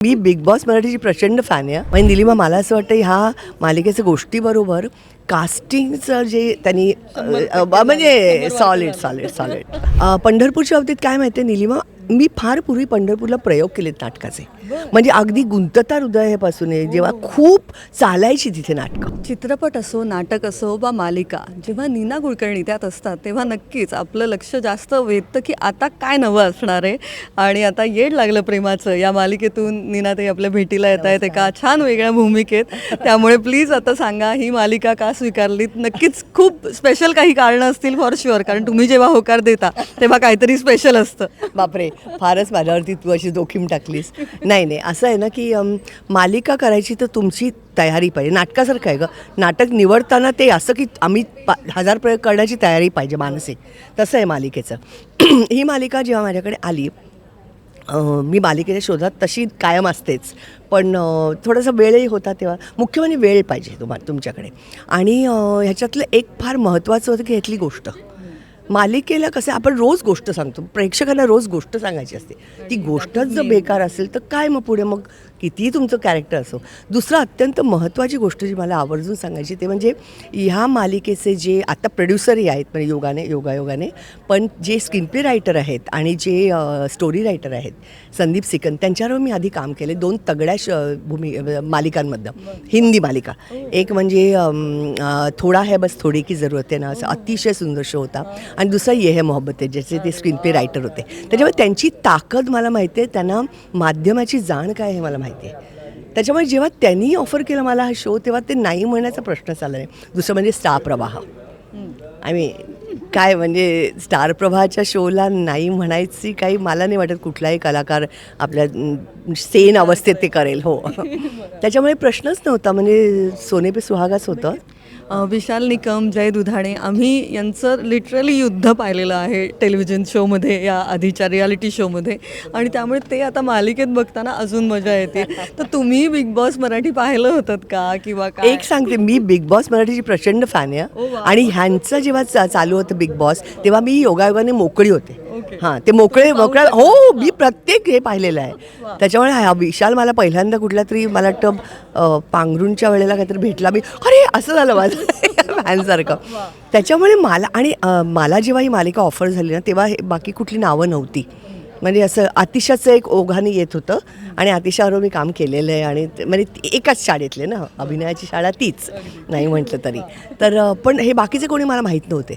मी big boss मराठीची प्रचंड fan आहे म्हणजे निलिमा मला असं वाटतं ह्या मालिकेच्या गोष्टीबरोबर कास्टिंगचं जे त्यांनी म्हणजे सॉलिड सॉलिड सॉलिड पंढरपूरच्या बाबतीत काय माहिती आहे निलिमा मी फार पूर्वी पंढरपूरला प्रयोग केलेत नाटकाचे. म्हणजे अगदी गुंतता हृदयापासून आहे जेव्हा खूप चालायची तिथे नाटकं. चित्रपट असो नाटक असो वा मालिका जेव्हा नीना कुलकर्णी त्यात असतात तेव्हा नक्कीच आपलं लक्ष जास्त वेधतं की आता काय नवं असणार आहे? आणि आता येड लागलं प्रेमाचं. या मालिकेतून नीना ते आपल्या भेटीला येत आहेत एका छान वेगळ्या भूमिकेत. त्यामुळे प्लीज आता सांगा ही मालिका का स्वीकारलीत? नक्कीच खूप स्पेशल काही कारणं असतील फॉर शुअर कारण तुम्ही जेव्हा होकार देता तेव्हा काहीतरी स्पेशल असतं. बापरे. फारच माझ्यावरती तू अशी जोखीम टाकलीस. नाही नाही असं आहे ना की मालिका करायची तर तुमची तयारी पाहिजे. नाटकासारखं आहे गं. नाटक निवडताना ते असं की आम्ही पा हजार प्रयोग करण्याची तयारी पाहिजे मानसिक. तसं आहे मालिकेचं. ही मालिका जेव्हा माझ्याकडे आली मी मालिकेच्या शोधात तशी कायम असतेच. पण थोडासा वेळही होता तेव्हा. मुख्य म्हणजे वेळ पाहिजे तुम्हा तुमच्याकडे. आणि ह्याच्यातलं एक फार महत्त्वाचं होतं की ह्यातली गोष्ट. मालिकेला कसं आपण रोज गोष्ट सांगतो. प्रेक्षकांना रोज गोष्ट सांगायची असते. ती गोष्टच जर बेकार असेल तर काय मग पुढे मग कितीही तुमचं कॅरेक्टर असो दुसरं अत्यंत महत्त्वाची गोष्ट जी मला आवर्जून सांगायची ते म्हणजे ह्या मालिकेचे जे आता प्रोड्युसरही आहेत म्हणजे योगाने योगायोगाने पण जे स्क्रीनप्ले रायटर आहेत आणि जे स्टोरी रायटर आहेत संदीप सिकन त्यांच्यावर मी आधी काम केले दोन तगड्या श भूमी मालिकांमधनं हिंदी मालिका. एक म्हणजे थोडा है बस थोडी की जरूरत आहे ना असं अतिशय सुंदर शो होता. आणि दुसरा ये है मोहब्बत आहे ज्याचे ते स्क्रीनप्ले रायटर होते. त्याच्यामुळे त्यांची ताकद मला माहिती आहे त्यांना माध्यमाची जाण काय हे मला माहिती आहे. त्याच्यामुळे जेव्हा त्यांनी ऑफर केला मला हा शो तेव्हा ते नाही म्हणण्याचा प्रश्नच आला नाही दुसरं म्हणजे स्टार प्रवाह. आय मीन काय म्हणजे स्टार प्रभाच्या शोला नाही म्हणायची काही मला नाही वाटत कुठलाही कलाकार आपल्या सेन अवस्थेत ते करेल हो. त्याच्यामुळे प्रश्नच नव्हता. म्हणजे सोने पे सुहागाच होतं. विशाल निकम जय दुधाणे आम्ही यांचं लिटरली युद्ध पाहिलेलं आहे टेलिव्हिजन शोमध्ये या आधीच्या रियालिटी शोमध्ये आणि त्यामुळे ते आता मालिकेत बघताना अजून मजा येते. तर तुम्ही बिग बॉस मराठी पाहिलं होतं का? किंवा एक सांगते मी बिग बॉस मराठीची प्रचंड फॅन आहे. आणि ह्यांचं जेव्हा चा- चालू होतं बिग बॉस तेव्हा मी योगायोगाने मोकळी होते. हां ते मोकळे मोकळ्या हो मी प्रत्येक हे पाहिलेलं आहे. त्याच्यामुळे हा विशाल मला पहिल्यांदा कुठल्या तरी मला वाटतं पांघरूणच्या वेळेला काहीतरी भेटला. मी अरे असं झालं माझं. फॅनसारखं त्याच्यामुळे मला आणि मला जेव्हा ही मालिका ऑफर झाली ना तेव्हा हे बाकी कुठली नावं नव्हती. म्हणजे असं अतिशाचं एक ओघाने येत होतं आणि अतिशावर मी काम केलेलं आहे आणि म्हणजे ती एकाच शाळेतले ना अभिनयाची शाळा तीच नाही म्हटलं तरी. तर पण हे बाकीचे कोणी मला माहीत नव्हते.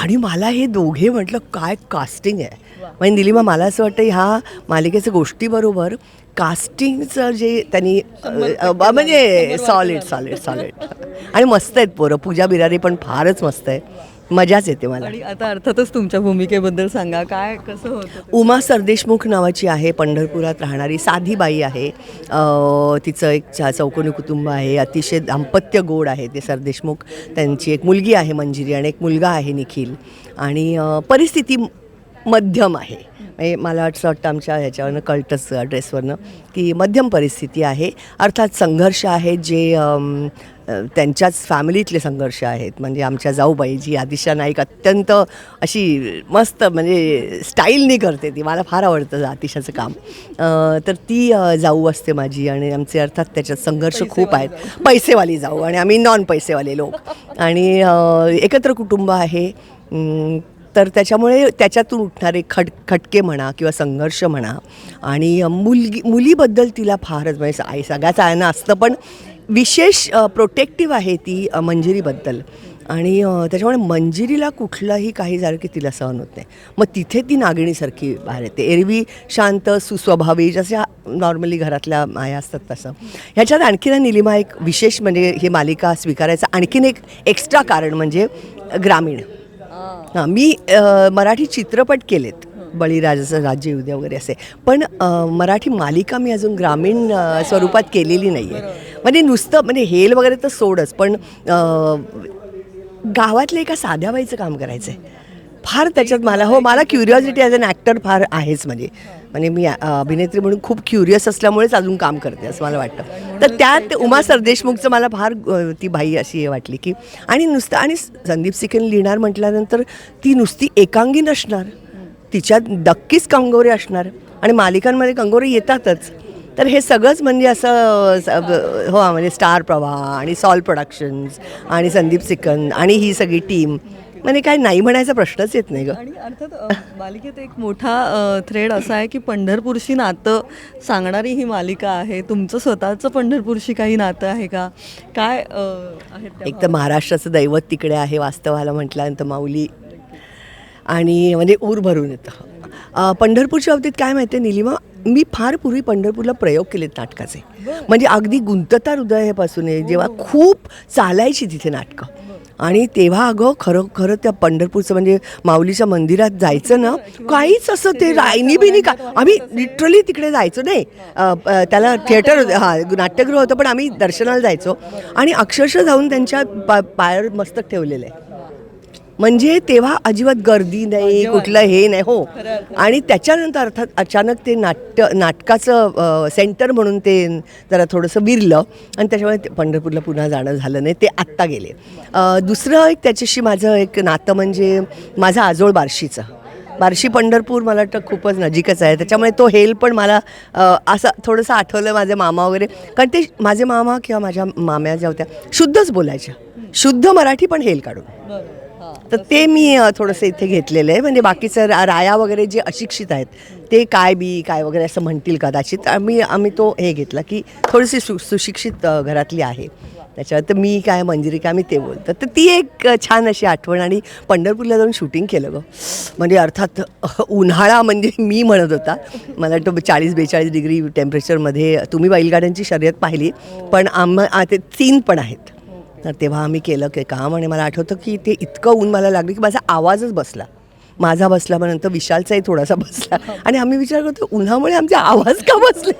आणि मला हे दोघे म्हटलं काय कास्टिंग आहे? म्हणजे निलिमा मला असं वाटतं ह्या मालिकेच्या गोष्टीबरोबर कास्टिंगचं जे त्यांनी म्हणजे सॉलिड सॉलिड सॉलिड आणि मस्त आहेत पोरं. पूजा बिरारी पण फारच मस्त आहे. मजाच येते मला. आणि आता अर्थातच तुमच्या भूमिकेबद्दल सांगा काय कसं होतं? उमा सरदेशमुख नावाची आहे पंढरपुरात राहणारी साधी बाई आहे. अ, तिचं एक चा- चौकोनी कुटुंब आहे अतिशय दाम्पत्य गोड आहे ते सरदेशमुख. त्यांची एक मुलगी आहे मंजिरी आणि एक मुलगा आहे निखिल. आणि अ, परिस्थिती मध्यम आहे. म्हणजे मला असं वाटतं आमच्या ह्याच्यावरनं कळतंच ड्रेसवरनं की मध्यम परिस्थिती आहे. अर्थात संघर्ष आहेत जे त्यांच्याच फॅमिलीतले संघर्ष आहेत. म्हणजे आमच्या जाऊबाई जी आदिशा नाईक अत्यंत अशी मस्त म्हणजे स्टाईलनी करते ती. मला फार आवडतं आतिशाचं काम. तर ती जाऊ असते माझी आणि आमचे अर्थात त्याच्यात संघर्ष खूप आहेत. पैसेवाली जाऊ आणि आम्ही नॉन पैसेवाले लोक. आणि एकत्र कुटुंब आहे. तर त्याच्यामुळे त्याच्यातून उठणारे खट खटके म्हणा किंवा संघर्ष म्हणा आणि मुलगी मुलीबद्दल तिला फारच म्हणजे आई सगळ्याच आयांना असतं. पण विशेष प्रोटेक्टिव्ह आहे ती मंजिरीबद्दल. आणि त्याच्यामुळे मंजिरीला कुठलंही काही झालं की तिला सहन होत नाही. मग तिथे ती नागिणीसारखी बाहेर येते. एरवी शांत सुस्वभावी जशा नॉर्मली घरातल्या माया असतात तसं. ह्याच्यात आणखीन निलिमा एक विशेष म्हणजे ही मालिका स्वीकारायचं आणखीन एक एक्स्ट्रा कारण म्हणजे ग्रामीण. हां. मी मराठी चित्रपट केलेत. बळीराजाचं राज्य येऊ द्या वगैरे असे. पण मराठी मालिका मी अजून ग्रामीण स्वरूपात केलेली नाही आहे म्हणजे नुसतं म्हणजे हेल वगैरे तर सोडच पण अ, गावातल्या एका साध्या बाईचं काम करायचं आहे फार त्याच्यात मला हो मला क्युरिओसिटी ॲज अन ॲक्टर फार आहेच म्हणजे. म्हणजे मी अभिनेत्री म्हणून खूप क्युरियस असल्यामुळेच अजून काम करते असं मला वाटतं. तर त्यात उमा सरदेशमुखचं मला फार ती बाई अशी हे वाटली की आणि नुसतं आणि संदीप सिकेन लिहिणार म्हटल्यानंतर ती नुसती एकांगी नसणार. तिच्यात नक्कीच कंगोरे असणार. आणि मालिकांमध्ये कंगोरे येतातच. तर हे सगळंच म्हणजे असं हो म्हणजे स्टार प्रवाह आणि सॉल प्रोडक्शन्स आणि संदीप सिकन आणि ही सगळी टीम म्हणजे काय नाही म्हणायचा प्रश्नच येत नाही ग. आणि अर्थात मालिकेत एक मोठा थ्रेड असा आहे की पंढरपूरशी नातं सांगणारी ही मालिका आहे. तुमचं स्वतःचं पंढरपूरशी काही नातं आहे का? काय एक तर महाराष्ट्राचं दैवत तिकडे आहे वास्तवाला म्हटल्यानंतर माऊली. आणि म्हणजे ऊर भरून येतं. पंढरपूरच्या बाबतीत काय माहिती आहे निलिमा? मी फार पूर्वी पंढरपूरला प्रयोग केलेत नाटकाचे. म्हणजे अगदी गुंतता हृदयापासून आहे. जेव्हा खूप चालायची तिथे नाटकं. आणि तेव्हा अगं खरं खरं त्या पंढरपूरचं म्हणजे माऊलीच्या मंदिरात जायचं ना काहीच असं ते रायनी बिनी का आम्ही लिटरली तिकडे जायचो नाही. त्याला थिएटर होतं नाट्यगृह होतं पण आम्ही दर्शनाला जायचो. आणि अक्षरशः जाऊन त्यांच्या पा पायावर मस्तक ठेवलेलं आहे. म्हणजे तेव्हा अजिबात गर्दी नाही कुठलं हे नाही हो. आणि त्याच्यानंतर अर्थात अचानक ते नाट्य नाटकाचं सेंटर म्हणून ते जरा थोडंसं विरलं आणि त्याच्यामुळे ते पंढरपूरला पुन्हा जाणं झालं नाही ते आत्ता गेले. अ, दुसरं एक त्याच्याशी माझं एक नातं म्हणजे माझं आजोळ बार्शीचं. बार्शी पंढरपूर मला वाटतं खूपच नजीकच आहे त्याच्यामुळे तो हेल पण मला असं थोडंसं आठवलं माझे मामा वगैरे. कारण ते माझे मामा किंवा माझ्या माम्या ज्या होत्या शुद्धच बोलायच्या. शुद्ध मराठी पण हेल काढून. हो. तर ते मी थोडंसं इथे घेतलेलं आहे. म्हणजे बाकीचं रा- राया वगैरे जे अशिक्षित आहेत ते काय बी काय वगैरे असं म्हणतील कदाचित. आम्ही आम्ही तो हे घेतला की थोडीशी सु सुशिक्षित घरातली आहे. त्याच्यावर तर मी काय मंजिरी काय मी ते बोलतं. तर ती एक छान अशी आठवण आणि पंढरपूरला जाऊन शूटिंग केलं गं. म्हणजे अर्थात उन्हाळा म्हणजे मी म्हणत होता. मला वाटतं चाळीस बेचाळीस डिग्री टेम्परेचरमध्ये तुम्ही बैलगाड्यांची शर्यत पाहिली. पण आम ते तीन पण आहेत. तर तेव्हा आम्ही केलं की काम आणि मला आठवतं की ते इतकं ऊन मला लागलं की माझा आवाजच बसला. माझा बसला मग नंतर विशालचाही थोडासा बसला. आणि आम्ही विचार करतो उन्हामुळे आमचे आवाज का बसले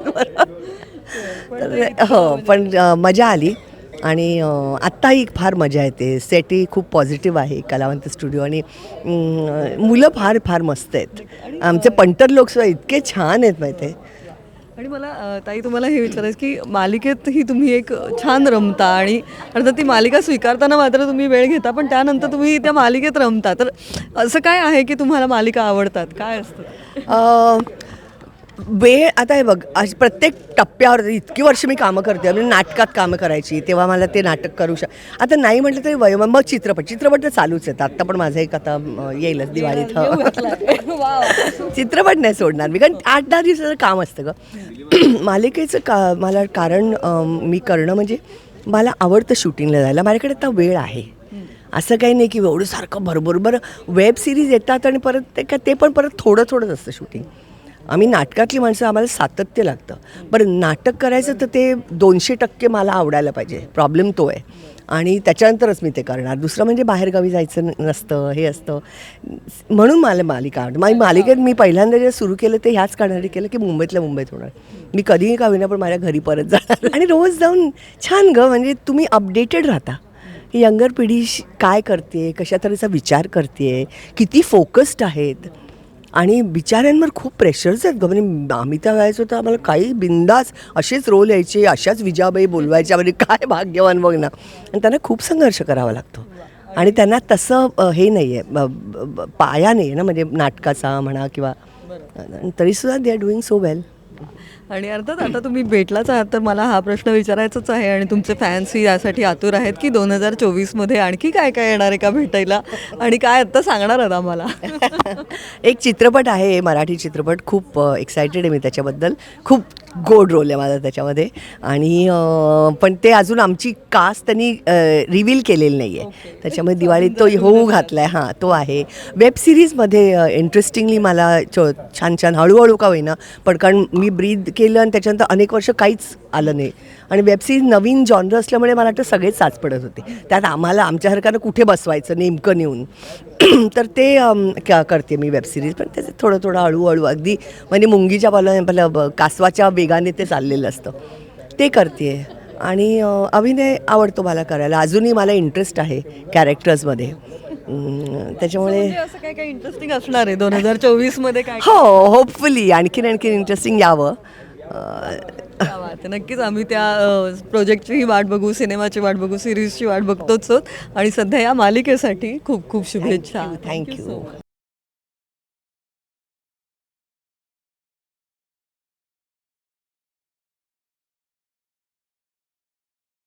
तर हो पण मजा आली. आणि आत्ताही फार मजा येते. सेटही खूप पॉझिटिव्ह आहे कलावंत स्टुडिओ आणि मुलं फार फार मस्त आहेत. आमचे पंटर लोकसुद्धा इतके छान आहेत माहिती आहे आणि मला ताई तुम्हाला हे विचारायचं की मालिकेत ही तुम्ही एक छान रमता आणि अर्थात ती मालिका स्वीकारताना मात्र तुम्ही वेळ घेता पण त्यानंतर तुम्ही त्या मालिकेत रमता. तर असं काय आहे की तुम्हाला मालिका आवडतात? काय असतं? वेळ आता हे बघ अशी प्रत्येक टप्प्यावर इतकी वर्ष मी कामं करते म्हणजे नाटकात कामं करायची तेव्हा मला ते नाटक करू शक आता नाही म्हटलं तरी वय मग चित्रपट चित्रपट तर चालूच आहेत आत्ता पण माझं एक आता येईलच दिवाळीत हो. चित्रपट नाही सोडणार मी कारण आठ दहा दिवसाचं काम असतं ग. मालिकेचं का मला कारण मी करणं म्हणजे मला आवडतं शूटिंगला जायला माझ्याकडे आता वेळ आहे. असं काही नाही की एवढं सारखं भरभर बरं वेब सिरीज येतात आणि परत ते काय ते पण परत थोडं थोडंच असतं शूटिंग. आम्ही नाटकातली माणसं आम्हाला सातत्य लागतं. बरं नाटक करायचं तर ते दोनशे टक्के मला आवडायला पाहिजे. प्रॉब्लेम तो आहे. आणि त्याच्यानंतरच मी ते करणार. दुसरं म्हणजे बाहेरगावी जायचं नसतं हे असतं. म्हणून मला मालिका आवडते. माझी मालिकेत मी पहिल्यांदा जे सुरू केलं ते ह्याच कारणाने केलं की मुंबईतल्या मुंबईत होणार. मी कधीही का होईना पण माझ्या घरी परत जाणार. आणि रोज जाऊन छान ग म्हणजे तुम्ही अपडेटेड राहता. ही यंगर पिढी काय करते कशा तऱ्हेचा विचार करते किती फोकस्ड आहेत? आणि बिचाऱ्यांवर खूप प्रेशर्स आहेत ग. म्हणजे आम्ही त्या वेळेस होतं आम्हाला काही बिंदास असेच रोल यायचे अशाच विजाबाई बोलवायच्या. म्हणजे काय भाग्यवान बघ ना. आणि त्यांना खूप संघर्ष करावा लागतो. आणि त्यांना तसं हे नाही आहे पाया नाही आहे ना. म्हणजे नाटकाचा म्हणा किंवा तरीसुद्धा they are doing so well आणि अर्थात आता तुम्ही भेटलाच आहात तर मला हा प्रश्न विचारायचाच आहे आणि तुमचे फॅन्सही यासाठी आतुर आहेत की दोन हजार चोवीसमध्ये आणखी काय काय येणार आहे का भेटायला? आणि काय आत्ता सांगणार आहात आम्हाला? एक चित्रपट आहे मराठी चित्रपट. खूप एक्सायटेड आहे मी त्याच्याबद्दल. खूप गोड रोल आहे माझा त्याच्यामध्ये. आणि पण ते अजून आमची कास्ट त्यांनी रिव्हील केलेली नाही आहे त्याच्यामध्ये दिवाळीत तो होऊ घातला आहे हां तो आहे. वेब सिरीजमध्ये इंटरेस्टिंगली मला चो छान छान हळूहळू का होईना पण कारण मी ब्रीद केलं आणि त्याच्यानंतर अनेक वर्ष काहीच आलं नाही. आणि वेबसिरीज नवीन जॉनर असल्यामुळे मला वाटतं सगळेच साच पडत होते. त्यात आम्हाला आमच्यासारख्यानं कुठे बसवायचं नेमकं नेऊन. तर ते करते मी वेबसिरीज पण त्याचं थोडं थोडं हळूहळू अगदी म्हणजे मुंगीच्या पाला कासवाच्या वेगाने ते चाललेलं असतं. ते करते. आणि अभिनय आवडतो मला करायला. अजूनही मला इंटरेस्ट आहे कॅरेक्टर्समध्ये त्याच्यामुळे असं काय काय इंटरेस्टिंग असणार आहे? दोन हजार चोवीसमध्ये काय हो होपफुली आणखीन आणखीन इंटरेस्टिंग यावं. आहे. नक्कीच आम्ही त्या प्रोजेक्टची ही वाट बघू सिनेमाची वाट बघू सिरीजची वाट बघतोच आहोत. आणि सध्या या मालिकेसाठी खूप खूप शुभेच्छा. थँक्यू